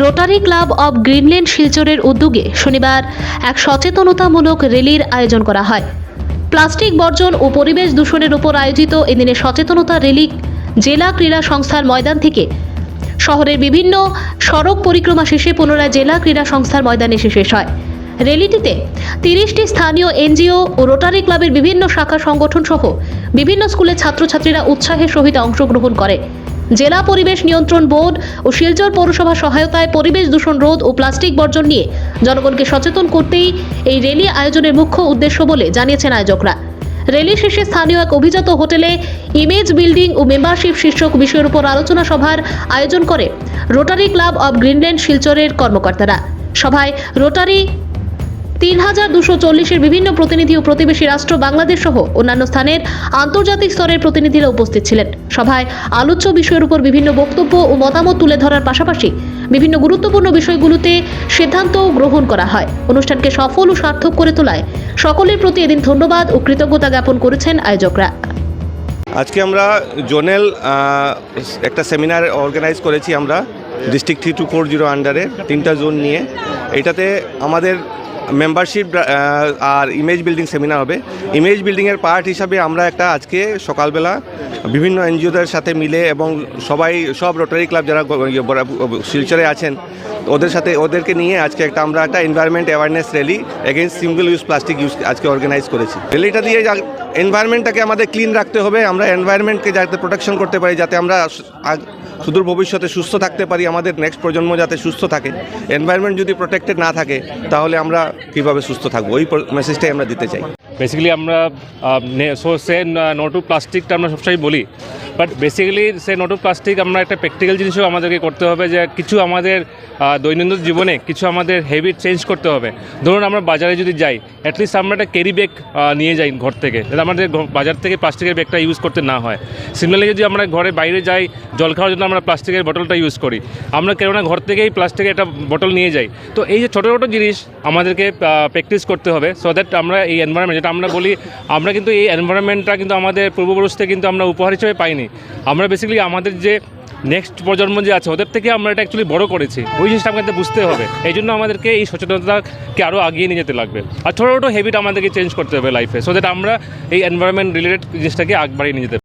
Rotary club of Greenland শিলচরের উদ্যোগে শনিবার এক সচেতনতামূলক র্যালির আয়োজন করা হয়। প্লাস্টিক বর্জন ও পরিবেশ দূষণের উপর আয়োজিত এদিনে সচেতনতা র্যালি জেলা ক্রীড়া সংস্থার ময়দান থেকে। শহরের বিভিন্ন সড়ক পরিক্রমা শেষে পুনরায় জেলা ক্রীড়া সংস্থার ময়দানে এসে শেষ হয়। র্যালিটিতে তিরিশটি স্থানীয় এনজিও ও রোটারি ক্লাবের বিভিন্ন শাখা সংগঠন সহ বিভিন্ন স্কুলের ছাত্রছাত্রীরা উৎসাহের সহিত অংশগ্রহণ করে। জেলা পরিবেশ নিয়ন্ত্রণ বোর্ড ও শিলচর পৌরসভার সহায়তায় পরিবেশ দূষণ রোধ ও প্লাস্টিক বর্জন নিয়ে জনগণকে সচেতন করতেই এই র্যালি আয়োজনের মুখ্য উদ্দেশ্য বলে জানিয়েছেন আয়োজকরা। র্যালি শেষে স্থানীয় এক অভিজাত হোটেলে ইমেজ বিল্ডিং ও মেম্বারশিপ শীর্ষক বিষয়ের উপর আলোচনা সভার আয়োজন করে রোটারি ক্লাব অব গ্রিনল্যান্ড শিলচরের কর্মকর্তারা। সভায় রোটারি তিন হাজার দুশো চল্লিশের বিভিন্ন প্রতিনিধি ও প্রতিবেশী রাষ্ট্র বাংলাদেশ সহ অন্যান্য স্থানের আন্তর্জাতিক স্তরের প্রতিনিধিরা উপস্থিত ছিলেন। সভায় আলোচ্য বিষয়ের উপর বিভিন্ন বক্তব্য ও মতামত তুলে ধরার পাশাপাশি বিভিন্ন গুরুত্বপূর্ণ বিষয়গুলোতে সিদ্ধান্ত গ্রহণ করা হয়। অনুষ্ঠানকে সফল ও সার্থক করে তোলায় সকলের প্রতি এদিন ধন্যবাদ ও কৃতজ্ঞতা জ্ঞাপন করেছেন আয়োজকরা। আজকে আমরা জোনেল একটা সেমিনার অর্গানাইজ করেছি আমরা district three two four zero আন্ডারে তিনটা জোন নিয়ে। এটাতে আমাদের মেম্বারশিপ আর ইমেজ বিল্ডিং সেমিনার হবে। ইমেজ বিল্ডিংয়ের পার্ট হিসাবে আমরা একটা আজকে সকালবেলা বিভিন্ন এনজিওদের সাথে মিলে এবং সবাই, সব রোটারি ক্লাব যারা ইয়ে শিলচরে আছেন, ওদের সাথে, ওদেরকে নিয়ে আজকে একটা, আমরা একটা environment awareness rally against single use plastic use আজকে অর্গানাইজ করেছি। র্যালিটা দিয়ে এনভায়রনমেন্টটাকে আমাদের ক্লিন রাখতে হবে, আমরা এনভায়রনমেন্টকে যাতে প্রোটেকশন করতে পারি, যাতে আমরা সুদূর ভবিষ্যতে সুস্থ থাকতে পারি, আমাদের নেক্সট প্রজন্ম যাতে সুস্থ থাকে। এনভায়রনমেন্ট যদি প্রোটেক্টেড না থাকে, তাহলে আমরা কীভাবে সুস্থ থাকব? ওই মেসেজটাই আমরা দিতে চাই। বেসিক্যালি আমরা সো সে নো প্লাস্টিকটা আমরা সবসময় বলি। But basically say no plastic আমরা একটা প্র্যাকটিক্যাল জিনিসও আমাদেরকে করতে হবে যে কিছু আমাদের দৈনন্দিন জীবনে কিছু আমাদের হ্যাবিট চেঞ্জ করতে হবে। ধরুন আমরা বাজারে যদি যাই অ্যাটলিস্ট আমরা একটা ক্যারি ব্যাগ নিয়ে যাই ঘর থেকে। যাতে আমাদের বাজার থেকে প্লাস্টিকের ব্যাগটা ইউজ করতে না হয়। সিমিলারলি যদি আমরা ঘরে বাইরে যাই, জল খাওয়ার জন্য আমরা প্লাস্টিকের বোতলটা ইউজ করি। আমরা কেননা ঘর থেকেই প্লাস্টিকের একটা বোতল নিয়ে যাই। তো এই যে ছোটো ছোটো জিনিস আমাদেরকে প্র্যাকটিস করতে হবে সো দ্যাট আমরা এই এনভায়রনমেন্ট যেটা আমরা বলি, আমরা কিন্তু এই এনভায়রনমেন্টটা কিন্তু আমাদের পূর্বপুরুষতে কিন্তু আমরা উপহার হিসেবে পাইনি। আমরা বেসিক্যালি আমাদের যে নেক্সট প্রজন্ম যে আছে, ওদের থেকে আমরা এটা অ্যাকচুয়ালি বড় করেছি। ওই জিনিসটা আমাদের বুঝতে হবে। এই জন্য আমাদেরকে এই সচেতনতাকে আরও আগিয়ে নিয়ে যেতে লাগবে। আর ছোটো ছোটো হ্যাবিট আমাদেরকে চেঞ্জ করতে হবে লাইফে সো দ্যাট আমরা এই এনভায়রনমেন্ট রিলেটেড জিনিসটাকে আগ বাড়িয়ে নিয়ে যেতে